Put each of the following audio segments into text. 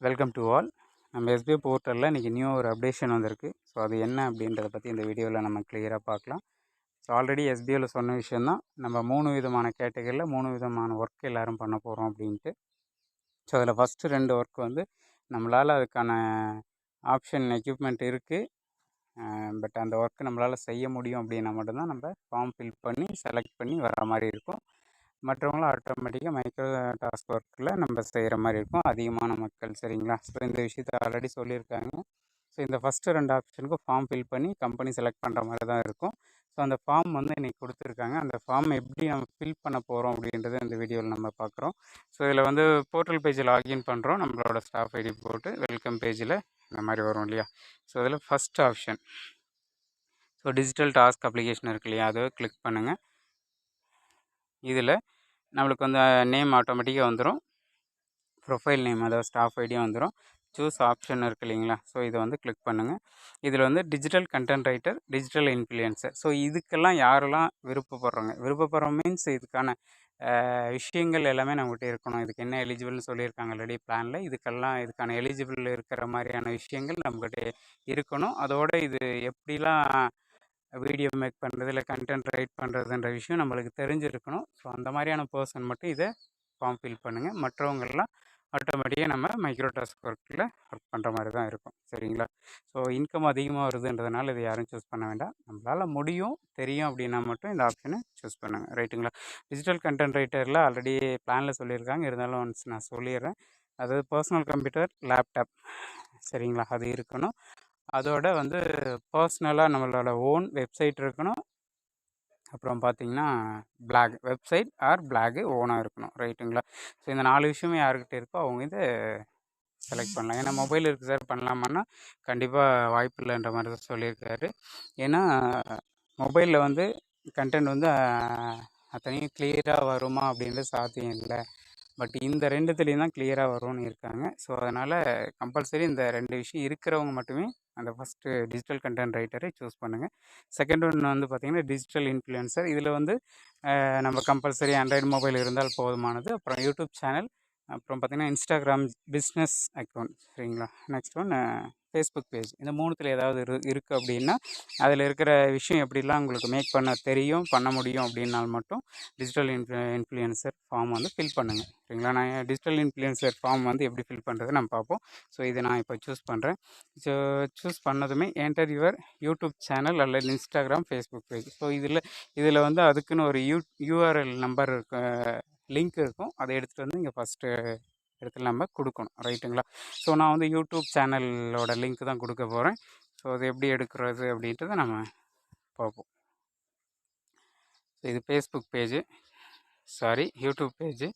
Welcome to all நம்ம SBI போர்ட்டலில் இன்றைக்கி நியூ ஒரு அப்டேஷன் வந்திருக்கு. ஸோ அது என்ன அப்படின்றத பற்றி இந்த வீடியோவில் நம்ம கிளியராக பார்க்கலாம். ஸோ ஆல்ரெடி எஸ்பிஐயில் சொன்ன விஷயந்தான் நம்ம மூணு விதமான கேட்டகரியில் மூணு விதமான ஒர்க் எல்லோரும் பண்ண போகிறோம் அப்படின்ட்டு. ஸோ அதில் ஃபஸ்ட்டு ரெண்டு ஒர்க் வந்து நம்மளால் அதுக்கான ஆப்ஷன் எக்யூப்மெண்ட் இருக்குது பட் அந்த ஒர்க்கு நம்மளால் செய்ய முடியும் அப்படின்னா மட்டும்தான் நம்ம ஃபார்ம் ஃபில் பண்ணி செலக்ட் பண்ணி வர மாதிரி இருக்கும். மற்றவங்களும் ஆட்டோமேட்டிக்காக மைக்ரோ டாஸ்க் ஒர்க்கில் நம்ம செய்கிற மாதிரி இருக்கும். அதிகமான மக்கள் சரிங்களா? ஸோ இந்த விஷயத்த ஆல்ரெடி சொல்லியிருக்காங்க. ஸோ இந்த ஃபஸ்ட்டு ரெண்டு ஆப்ஷனுக்கும் ஃபார்ம் ஃபில் பண்ணி கம்பெனி செலக்ட் பண்ணுற மாதிரி தான் இருக்கும். ஸோ அந்த ஃபார்ம் வந்து இன்றைக்கி கொடுத்துருக்காங்க. அந்த ஃபார்ம் எப்படி நம்ம ஃபில் பண்ண போகிறோம் அப்படின்றத இந்த வீடியோவில் நம்ம பார்க்குறோம். ஸோ இதில் வந்து போர்ட்டல் பேஜில் லாகின் பண்ணுறோம் நம்மளோட ஸ்டாஃப் ஐடி போட்டு வெல்கம் பேஜில் இந்த மாதிரி வரும் இல்லையா? ஸோ இதில் first option so digital task application இருக்கு இல்லையா? அதை கிளிக் பண்ணுங்கள் இதில் நம்மளுக்கு வந்து நேம் ஆட்டோமேட்டிக்காக வந்துடும் ப்ரொஃபைல் நேம் அதாவது ஸ்டாஃப் ஐடியும் வந்துடும் சூஸ் ஆப்ஷன் இருக்குது இல்லைங்களா? ஸோ இதை வந்து கிளிக் பண்ணுங்கள் இதில் வந்து digital content writer digital influencer so இதுக்கெல்லாம் யாரெல்லாம் விருப்பப்படுறோங்க? விருப்பப்படுறோம் மீன்ஸ் இதுக்கான விஷயங்கள் எல்லாமே நம்மகிட்ட இருக்கணும். இதுக்கு என்ன எலிஜிபிள்னு சொல்லியிருக்காங்க ஆல்ரெடி பிளானில் இதுக்கெல்லாம் இதுக்கான எலிஜிபிள் இருக்கிற மாதிரியான விஷயங்கள் நம்மக்கிட்ட இருக்கணும். அதோடு இது எப்படிலாம் வீடியோ மேக் பண்ணுறது இல்லை கண்டென்ட் ரைட் பண்ணுறதுன்ற விஷயம் நம்மளுக்கு தெரிஞ்சிருக்கணும். ஸோ அந்த மாதிரியான பர்சன் மட்டும் இதை ஃபார்ம் ஃபில் பண்ணுங்கள் மற்றவங்கள்லாம் ஆட்டோமேட்டிக்காக நம்ம மைக்ரோ டாஸ்க் ஒர்க்கில் ஒர்க் பண்ணுற மாதிரி தான் இருக்கும். சரிங்களா? ஸோ இன்கம் அதிகமாக வருதுன்றதுனால இதை யாரும் சூஸ் பண்ண வேண்டாம். நம்மளால் முடியும் தெரியும் அப்படின்னா மட்டும் இந்த ஆப்ஷனை சூஸ் பண்ணுங்கள் ரைட்டுங்களா டிஜிட்டல் கண்டென்ட் ரைட்டரில் ஆல்ரெடி பிளானில் சொல்லியிருக்காங்க. இருந்தாலும் ஒன்ஸ் நான் சொல்லிடுறேன். அதாவது பர்சனல் கம்ப்யூட்டர் லேப்டாப் சரிங்களா? அது இருக்கணும். அதோட வந்து பர்ஸ்னலாக நம்மளோட ஓன் வெப்சைட் இருக்கணும். அப்புறம் பார்த்திங்கன்னா பிளாக் வெப்சைட் ஆர் பிளாகு ஓனாக இருக்கணும். ரைட்டுங்களா ஸோ இந்த நாலு விஷயமே யாருக்கிட்ட இருக்கோ அவங்க இது செலக்ட் பண்ணலாம். ஏன்னா மொபைல் இருக்குது சார் பண்ணலாமான்னா கண்டிப்பாக வாய்ப்பு இல்லைன்ற மாதிரி தான் சொல்லியிருக்காரு. ஏன்னா மொபைலில் வந்து கண்டென்ட் வந்து அத்தனையும் கிளியராக வருமா அப்படின்றது சாத்தியம் இல்லை. பட் இந்த ரெண்டுத்துலேயும் தான் கிளியராக வரும்னு இருக்காங்க. ஸோ அதனால் கம்பல்சரி இந்த ரெண்டு விஷயம் இருக்கிறவங்க மட்டுமே அந்த ஃபஸ்ட்டு டிஜிட்டல் கண்டென்ட் ரைட்டரை சூஸ் பண்ணுங்கள் செகண்ட் ஒன்று வந்து பார்த்திங்கன்னா டிஜிட்டல் இன்ஃப்ளூயன்சர் இதில் வந்து நம்ம கம்பல்சரி ஆண்ட்ராய்டு மொபைல் இருந்தால் போதுமானது. அப்புறம் யூடியூப் சேனல் அப்புறம் பார்த்திங்கன்னா இன்ஸ்டாகிராம் பிஸ்னஸ் அக்கௌண்ட் சரிங்களா? நெக்ஸ்ட் ஒன்று ஃபேஸ்புக் பேஜ் இந்த மூணுத்தில் ஏதாவது இரு இருக்குது அப்படின்னா அதில் இருக்கிற விஷயம் எப்படிலாம் உங்களுக்கு மேக் பண்ண தெரியும் பண்ண முடியும் அப்படின்னால் மட்டும் டிஜிட்டல் இன்ஃப்ளு இன்ஃப்ளூயன்சர் ஃபார்ம் வந்து ஃபில் பண்ணுங்கள் சரிங்களா? நான் டிஜிட்டல் இன்ஃப்ளூயன்சர் ஃபார்ம் வந்து எப்படி ஃபில் பண்ணுறது நம்ம பார்ப்போம். ஸோ இதை நான் இப்போ சூஸ் பண்ணுறேன் ஸோ சூஸ் பண்ணதுமே என்டர் யுவர் யூடியூப் சேனல் அல்லது இன்ஸ்டாகிராம் ஃபேஸ்புக் பேஜ் ஸோ இதில் இதில் வந்து அதுக்குன்னு ஒரு யூ யூஆர்எல் நம்பர் லிங்க் இருக்கும். அதை எடுத்துகிட்டு வந்து இங்கே ஃபஸ்ட்டு இடத்துல நம்ம கொடுக்கணும். ரைட்டுங்களா? ஸோ நான் வந்து யூடியூப் சேனலோட லிங்க் தான் கொடுக்க போகிறேன் ஸோ அது எப்படி எடுக்கிறது அப்படின்றத நம்ம பார்ப்போம். ஸோ இது Facebook page sorry YouTube page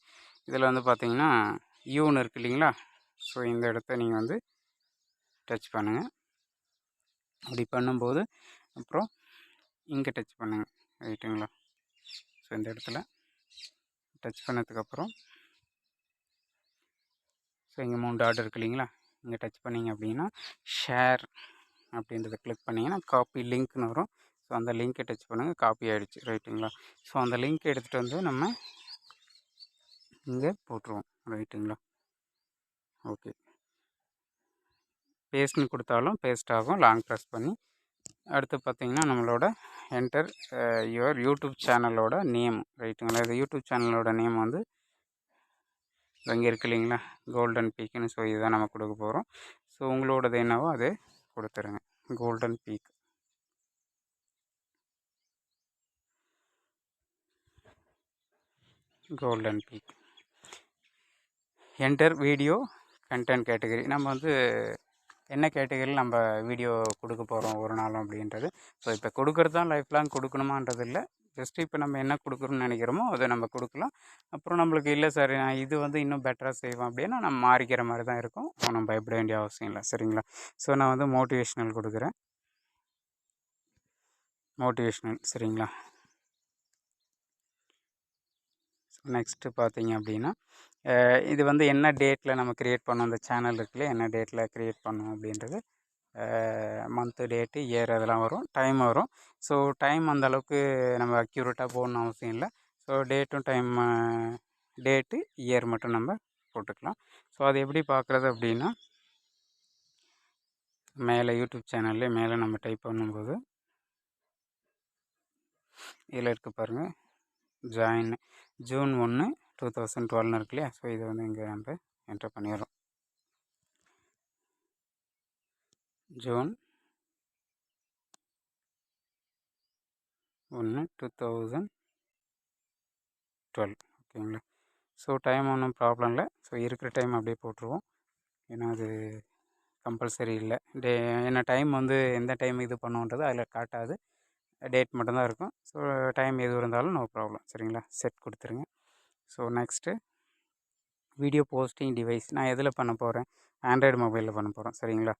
இதில் வந்து பார்த்தீங்கன்னா யூன்னு இருக்குது இல்லைங்களா? ஸோ இந்த இடத்த நீங்கள் வந்து டச் பண்ணுங்கள் அப்படி பண்ணும்போது அப்புறம் இங்கே டச் பண்ணுங்கள் ரைட்டுங்களா? ஸோ இந்த இடத்துல டச் பண்ணதுக்கப்புறம். ஸோ இங்கே மூணு டாட் இருக்கு இல்லைங்களா? இங்கே டச் பண்ணிங்க அப்படின்னா ஷேர் அப்படின்றத கிளிக் பண்ணிங்கன்னா காப்பி லிங்க்னு வரும். ஸோ அந்த லிங்க்கை டச் பண்ணுங்கள் காப்பி ஆகிடுச்சு ரைட்டுங்களா ஸோ அந்த லிங்க் எடுத்துகிட்டு வந்து நம்ம இங்கே போட்டுருவோம். ரைட்டுங்களா ஓகே பேஸ்ட்னு கொடுத்தாலும் பேஸ்ட் ஆகும். லாங் ப்ரெஸ் பண்ணி அடுத்து பார்த்திங்கன்னா நம்மளோட என்டர் யுவர் யூடியூப் சேனலோட நேம் ரைட்டுங்களா இது யூடியூப் சேனலோட நேம் வந்து இங்கே இருக்கு இல்லைங்களா? கோல்டன் பீக்குன்னு ஸோ இதுதான் நம்ம கொடுக்க போகிறோம் ஸோ உங்களோடது என்னவோ அது கொடுத்துருங்க. Golden peak golden peak enter video content category நம்ம வந்து என்ன கேட்டகரியில் நம்ம வீடியோ கொடுக்க போகிறோம் ஒரு நாளும் அப்படின்றது? ஸோ இப்போ கொடுக்குறது தான் லைஃப் லாங் கொடுக்கணுமான்றது இல்லை. ஜஸ்ட் இப்போ நம்ம என்ன கொடுக்குறோம்னு நினைக்கிறோமோ அதை நம்ம கொடுக்கலாம். அப்புறம் நம்மளுக்கு இல்லை சார் நான் இது வந்து இன்னும் பெட்டராக செய்வோம் அப்படின்னா நம்ம மாறிக்கிற மாதிரி தான் இருக்கும். நம்ம பயப்பட வேண்டிய அவசியம் இல்லை சரிங்களா? ஸோ நான் வந்து மோட்டிவேஷ்னல் கொடுக்குறேன். மோட்டிவேஷ்னல் சரிங்களா? நெக்ஸ்ட்டு பார்த்தீங்க அப்படின்னா இது வந்து என்ன டேட்டில் நம்ம க்ரியேட் பண்ணோம்? அந்த சேனல் இருக்குல்ல என்ன டேட்டில் க்ரியேட் பண்ணோம் அப்படின்றது. மந்த்து டேட்டு இயர் அதெல்லாம் வரும் டைம் வரும். ஸோ டைம் அந்த அளவுக்கு நம்ம அக்யூரேட்டாக போடணும் அவசியம் இல்லை. ஸோ டேட்டும் டைம் டேட்டு இயர் மட்டும் நம்ம போட்டுக்கலாம். ஸோ அது எப்படி பார்க்குறது அப்படின்னா மேலே யூடியூப் சேனல்லே மேலே நம்ம டைப் பண்ணும்போது இதில் இருக்குது பாருங்கள் ஜாயின் ஜூன் ஒன்று டூ தௌசண்ட் டுவெல்னு இருக்கு இல்லையா? ஸோ இதை வந்து இங்கே நம்ம என்டர் பண்ணிடுறோம். ஜூன் ஒன்று டூ தௌசண்ட் டுவெல் ஓகேங்களா? ஸோ டைம் ஒன்றும் ப்ராப்ளம் இல்லை. ஸோ இருக்கிற டைம் அப்படியே போட்டுருவோம். ஏன்னா அது கம்பல்சரி இல்லை. டே ஏன்னா டைம் வந்து எந்த டைம் இது பண்ணுன்றது அதில் காட்டாது. டேட் மட்டும்தான் இருக்கும். ஸோ டைம் எது இருந்தாலும் நோ ப்ராப்ளம் சரிங்களா? செட் கொடுத்துருங்க. So next video posting device நான் எதில் பண்ண போகிறேன் ஆண்ட்ராய்டு மொபைலில் பண்ண போகிறேன் சரிங்களா?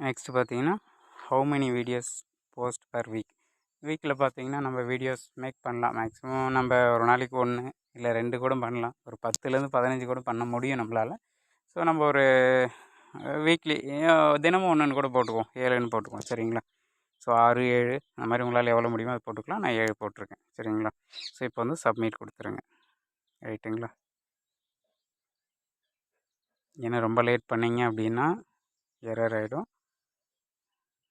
நெக்ஸ்ட்டு பார்த்தீங்கன்னா how many videos post per week வீக்கில் பார்த்தீங்கன்னா நம்ம வீடியோஸ் மேக் பண்ணலாம். மேக்ஸிமம் நம்ம ஒரு நாளைக்கு ஒன்று இல்லை ரெண்டு கூட பண்ணலாம். ஒரு பத்துலேருந்து பதினஞ்சு கூட பண்ண முடியும் நம்மளால். ஸோ நம்ம ஒரு வீக்லி தினமும் ஒன்றுன்னு கூட போட்டுக்குவோம். ஏழுன்னு போட்டுக்குவோம். சரிங்களா? ஸோ ஆறு ஏழு அந்த மாதிரி உங்களால் எவ்வளோ முடியுமோ அது போட்டுக்கலாம். நான் ஏழு போட்டிருக்கேன். சரிங்களா? ஸோ இப்போ வந்து சப்மிட் கொடுத்துருங்க. ரைட்டுங்களா ஏன்னா ரொம்ப லேட் பண்ணிங்க அப்படின்னா எரர் ஆகிடும்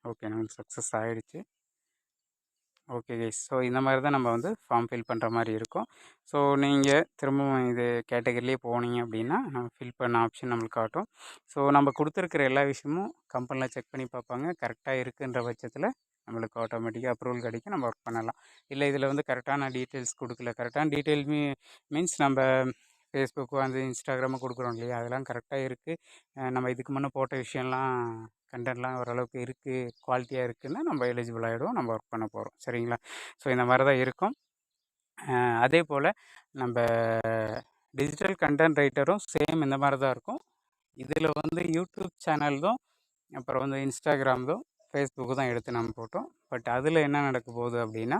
ஓகே நமக்கு சக்ஸஸ் ஆகிடுச்சு ஓகே கைஸ். ஸோ இந்த மாதிரி தான் நம்ம வந்து ஃபார்ம் ஃபில் பண்ணுற மாதிரி இருக்கும். ஸோ நீங்கள் திரும்பவும் இது கேட்டகரிலேயே போனீங்க அப்படின்னா நம்ம ஃபில் பண்ண ஆப்ஷன் நம்மளுக்கு காட்டும். ஸோ நம்ம கொடுத்துருக்குற எல்லா விஷயமும் கம்பெனியில் செக் பண்ணி பார்ப்பாங்க. கரெக்டாக இருக்குன்ற பட்சத்தில் நம்மளுக்கு ஆட்டோமேட்டிக்காக அப்ரூவல் கிடைக்கும். நம்ம ஒர்க் பண்ணலாம். இல்லை இதில் வந்து கரெக்டான டீட்டெயில்ஸ் கொடுக்கல. கரெக்டான டீட்டெயில் மீ மீன்ஸ் நம்ம ஃபேஸ்புக்கு அந்த இன்ஸ்டாகிராமு கொடுக்குறோம் இல்லையா? அதெல்லாம் கரெக்டாக இருக்குது நம்ம இதுக்கு முன்னே போட்ட விஷயம்லாம் கண்டென்ட்லாம் ஓரளவுக்கு இருக்குது குவாலிட்டியாக இருக்குதுன்னா நம்ம எலிஜிபிள் ஆகிடுவோம் நம்ம ஒர்க் பண்ண போகிறோம் சரிங்களா? ஸோ இந்த மாதிரி தான் இருக்கும். அதே போல் நம்ம டிஜிட்டல் கண்டென்ட் ரைட்டரும் சேம் இந்த மாதிரி தான் இருக்கும். இதில் வந்து யூடியூப் சேனல் தான் அப்புறம் வந்து இன்ஸ்டாகிராம் தான் ஃபேஸ்புக்கு தான் எடுத்து நம்ம போட்டோம். பட் அதில் என்ன நடக்க போகுது அப்படின்னா